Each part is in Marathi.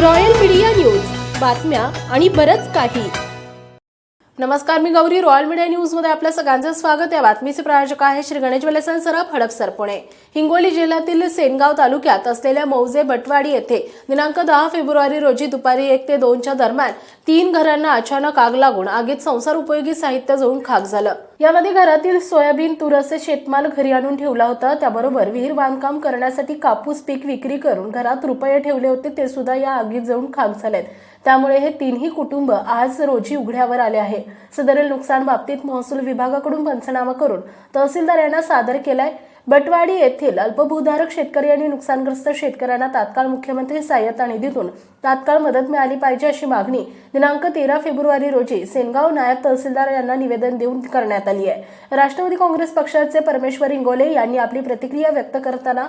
Royal media news. बातम्या आणि बरंच काही. नमस्कार मी गौरी. रॉयल मीडिया न्यूजमध्ये आपल्या सगळ्यांचं स्वागत. आहे बातमीचे प्रायोजक आहे श्री गणेश वेलेसन सराफ हडपसर पुणे हिंगोली जिल्ह्यातील सेनगाव तालुक्यात असलेल्या मौजे बटवाडी येथे दिनांक दहा फेब्रुवारी रोजी दुपारी एक ते दोनच्या दरम्यान तीन घरांना अचानक आग लागून आगीत संसार उपयोगी साहित्य जळून खाक झालं. यामध्ये घरातील सोयाबीन तूर असे शेतमाल घरी आणून ठेवला होता. त्याबरोबर विहीर बांधकाम करण्यासाठी कापूस पीक विक्री करून घरात रुपये ठेवले होते. ते सुद्धा या आगीत जळून खाक झालेत. त्यामुळे हे तीनही कुटुंब आज रोजी उघड्यावर आले आहे. सदरील नुकसान बाबतीत महसूल विभागाकडून पंचनामा करून तहसीलदार यांना सादर केलाय. बटवाडी येथील अल्पभूधारक शेतकरी आणि नुकसानग्रस्त शेतकऱ्यांना तात्काळ मुख्यमंत्री सहाय्यता निधीतून तात्काळ मदत मिळाली पाहिजे अशी मागणी दिनांक तेरा फेब्रुवारी रोजी सेनगाव नायब तहसीलदार यांना निवेदन देऊन करण्यात आली आहे. राष्ट्रवादी काँग्रेस पक्षाचे परमेश्वर इंगोले यांनी आपली प्रतिक्रिया व्यक्त करताना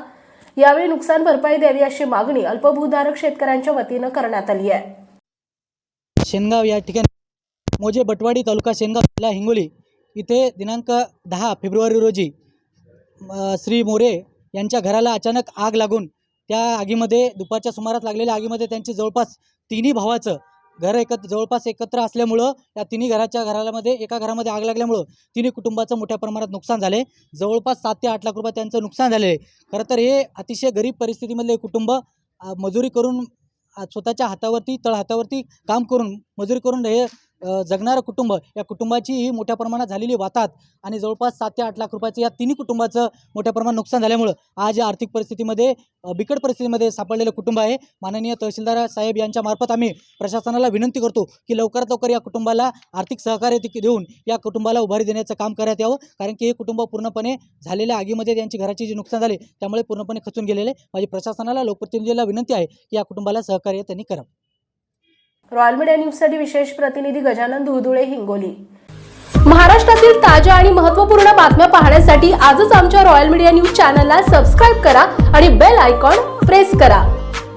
यावेळी नुकसान भरपाई द्यावी अशी मागणी अल्पभूधारक शेतकऱ्यांच्या वतीनं करण्यात आली आहे. शेनगाव या ठिकाणी मोजे बटवाडी तालुका शेनगाव जिल्हा हिंगोली इथे दिनांक दहा फेब्रुवारी रोजी श्री मोरे यांच्या घराला अचानक आग लागून त्या आगीमध्ये दुपारच्या सुमारास लागलेल्या आगीमध्ये त्यांची जवळपास तिन्ही भावाचं घर एकत्र जवळपास एकत्र असल्यामुळं या तिन्ही घराच्या घरामध्ये एका घरामध्ये आग लागल्यामुळं तिन्ही कुटुंबाचं मोठ्या प्रमाणात नुकसान झाले जवळपास सात ते आठ लाख रुपये त्यांचं नुकसान झाले खरं तर हे अतिशय गरीब परिस्थितीमधले कुटुंब मजुरी करून स्वतःच्या हातावरती तळ हातावरती काम करून मजुरी करून हे जगणारं कुटुंब या कुटुंबाची ही मोठ्या प्रमाणात झालेली वातात आणि जवळपास सात ते आठ लाख रुपयाचं या तिन्ही कुटुंबाचं मोठ्या प्रमाणात नुकसान झाल्यामुळं आज या आर्थिक परिस्थितीमध्ये बिकट परिस्थितीमध्ये सापडलेलं कुटुंब आहे. माननीय तहसीलदार साहेब यांच्या मार्फत आम्ही प्रशासनाला विनंती करतो की लवकरात लवकर या कुटुंबाला आर्थिक सहकार्य देऊन या कुटुंबाला उभारी देण्याचं काम करण्यात यावं. कारण की हे कुटुंब पूर्णपणे झालेल्या आगीमध्ये त्यांची घराची जी नुकसान झाले त्यामुळे पूर्णपणे खचून गेलेले. माझी प्रशासनाला लोकप्रतिनिधीला विनंती आहे की या कुटुंबाला सहकार्य त्यांनी करावं. रॉयल मीडिया न्यूजसाठी विशेष प्रतिनिधी गजानन धुळधुळे हिंगोली. महाराष्ट्रातील ताज्या आणि महत्त्वपूर्ण बातम्या पाहण्यासाठी आजच आमच्या रॉयल मीडिया न्यूज चॅनलला सबस्क्राईब करा आणि बेल आयकॉन प्रेस करा.